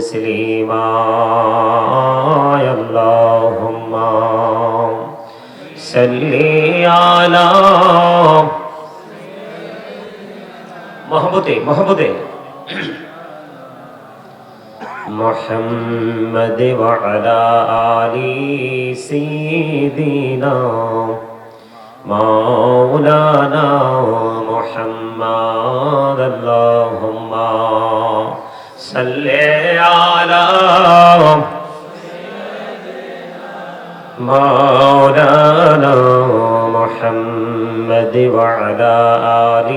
تسليما اللهم صل على محبوبه محبوبه محمد وعلى آل سيدنا مولانا محمد اللهم صل على مولانا محمد وعلى آل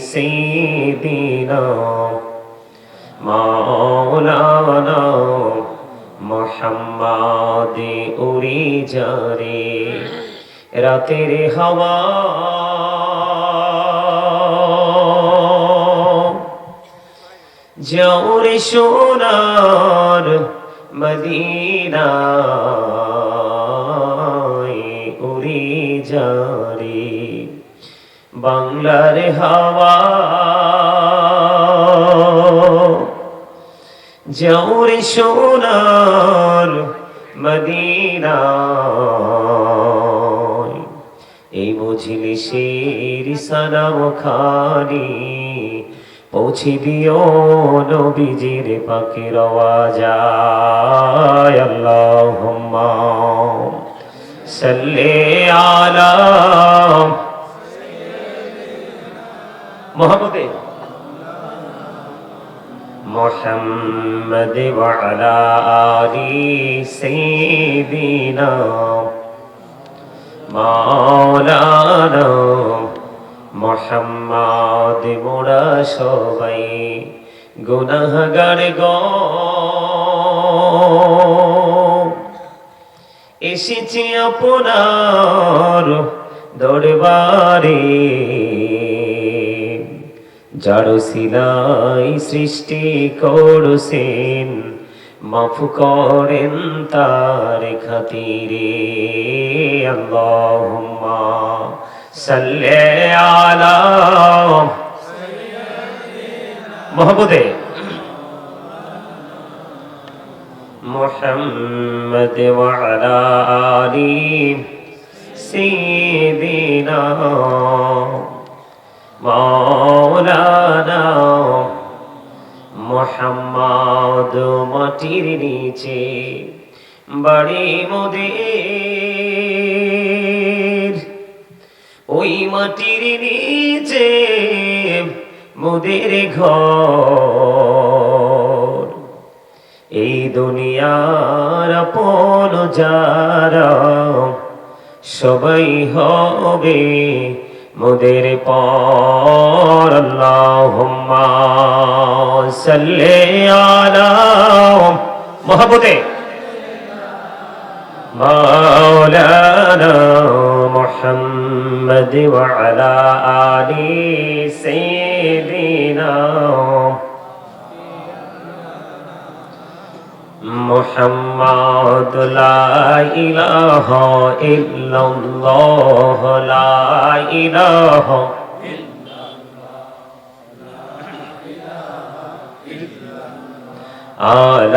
سيدنا মাওলানা মোহাম্মদ উড়ি যারে রাতের হাওয়া জৌরে সোনার মদিনা উড়ি যারে বাংলার হাওয়া জৌরে সোনার মদিনা। এই শের সালাম খানি পৌঁছি দিও নবীজির পাখির আওয়াজায় আল্লাহুম্মা সাল্লি আলা মোহাম্মদ মোহাম্মদ ওয়ালা আলি সাইয়্যিদিনা মাওলানা মোহাম্মদ মোরা সবাই। গুনাহগার গ। এসেছি আপনার দরবারে। যার সিলাই সৃষ্টি করছেন, মাফ করেন তার খাতিরে। আল্লাহুম্মা সাল্লি আলা মোহাম্মদে محمد وعلى آل سيدنا মৌলানা মোহাম্মদ মাটির নিচে বাড়ি মোদের ওই মাটির নিচে মুদির ঘর। এই দুনিয়ার পন যার সবাই হবে মুদের পর। আল্লাহুম্মা সাল্লি মাওলানা محمد وعلى آل سيدنا محمد لا إله إلا الله لا إله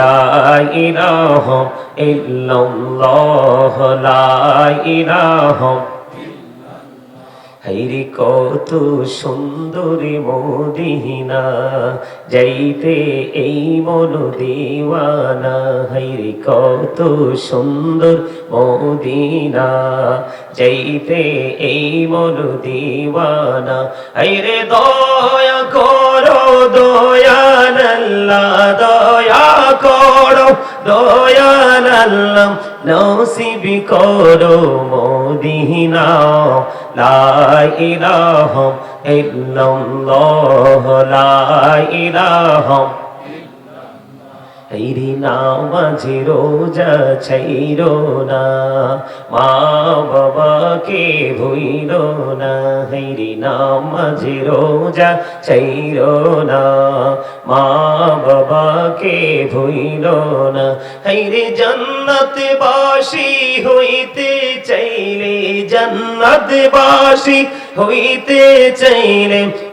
لا إله إلا الله لا إله হাইরে কত সুন্দরী মদিনা, যাইতে এই মন দিওয়ানা। হাইরে কত সুন্দর মদিনা, যাইতে এই মন দিওয়ানা। হাইরে দয়া করো দয়ানাল্লাহ দয়া করো দয়ানাল্লাহ নসিবি করো মোদিনা। লা ইলাহা ইল্লাল্লাহ লা হেরি নামাজি রোজা ছাইর না। মা বাবাকে ভুইল না। হেরি নামাজি রোজা ছাইর না। মা বাবাকে ভুইল না। হেরি জন্নত বাসি হইতে চাইলে জন্নত বাসি হইতে চাইলে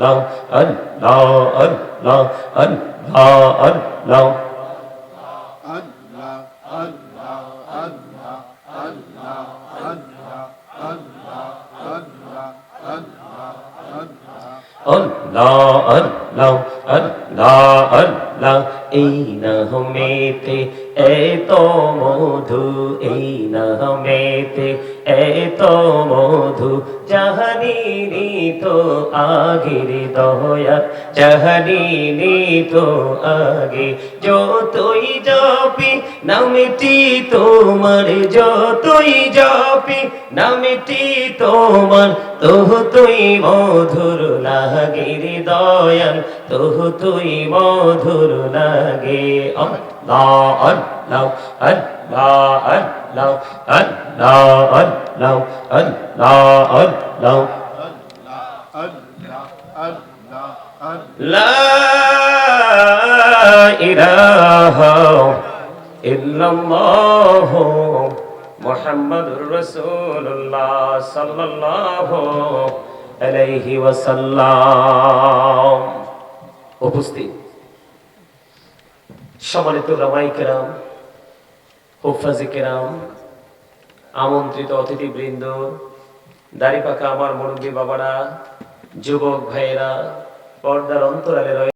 now লাউ আল লাউ আল লাউ আল now আল now Allah, Allah, Allah, Allah. এই নামেতে এত মধু নামেতে এত মধু জাহানিনি তো আগের দয়াত জাহানিনি তো আগে, যতই যাবি নামটি তোমার, যতই যাবি নামটি তোমার তোহ তুই মধুর লাগে রে দয়াল তোহ তুই মধুর লাগে আল্লাহ আল্লাহ আল্লাহ আল্লাহ আল্লাহ আল্লাহ আল্লাহ আল্লাহ Allah, Allah, Allah. لا إله إلا الله محمد رسول الله صلى الله عليه وسلم উপস্থিত সম্মানিত রামাই কেরাম হুফাজি কেরাম আমন্ত্রিত অতিথিবৃন্দ, দাড়ি পাকা আমার মুরব্বী বাবারা, যুবক ভাইয়েরা, পর্দার অন্তরালে রয়ে